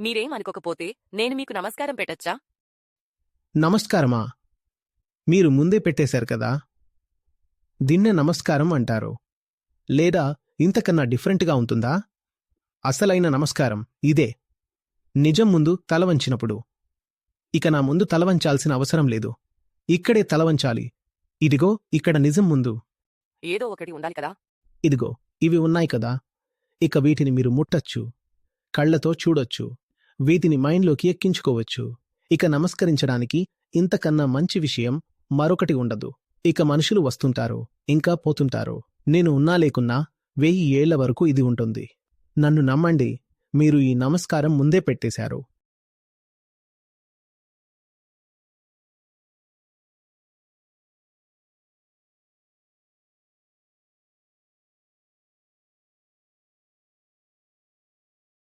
మీరేం అనుకోకపోతే నేను మీకు నమస్కారం పెట్టచ్చా? నమస్కారమా? మీరు ముందే పెట్టేశారు కదా? దీన్నే నమస్కారం అంటారు. లేదా ఇంతకన్నా డిఫరెంట్గా ఉంటుందా? అసలైన నమస్కారం ఇదే. నిజం ముందు తల వంచినప్పుడు. ఇక నా ముందు తల వంచాల్సిన అవసరం లేదు. ఇక్కడే తల వంచాలి. ఇదిగో ఇక్కడ నిజం ముందు. ఏదో ఒకటి ఉండాలి కదా? ఇదిగో ఇవి ఉన్నాయి కదా. ఇక వీటిని మీరు ముట్టచ్చు. కళ్ళతో చూడొచ్చు. వీటిని మైండ్లోకి ఎక్కించుకోవచ్చు. ఇక నమస్కరించడానికి ఇంతకన్నా మంచి విషయం మరొకటి ఉండదు. ఇక మనుషులు వస్తుంటారు ఇంకా పోతుంటారు. నేను ఉన్నా లేకున్నా వెయ్యి ఏళ్ళ వరకు ఇది ఉంటుంది. నన్ను నమ్మండి మీరు ఈ నమస్కారం ముందే పెట్టేశారు.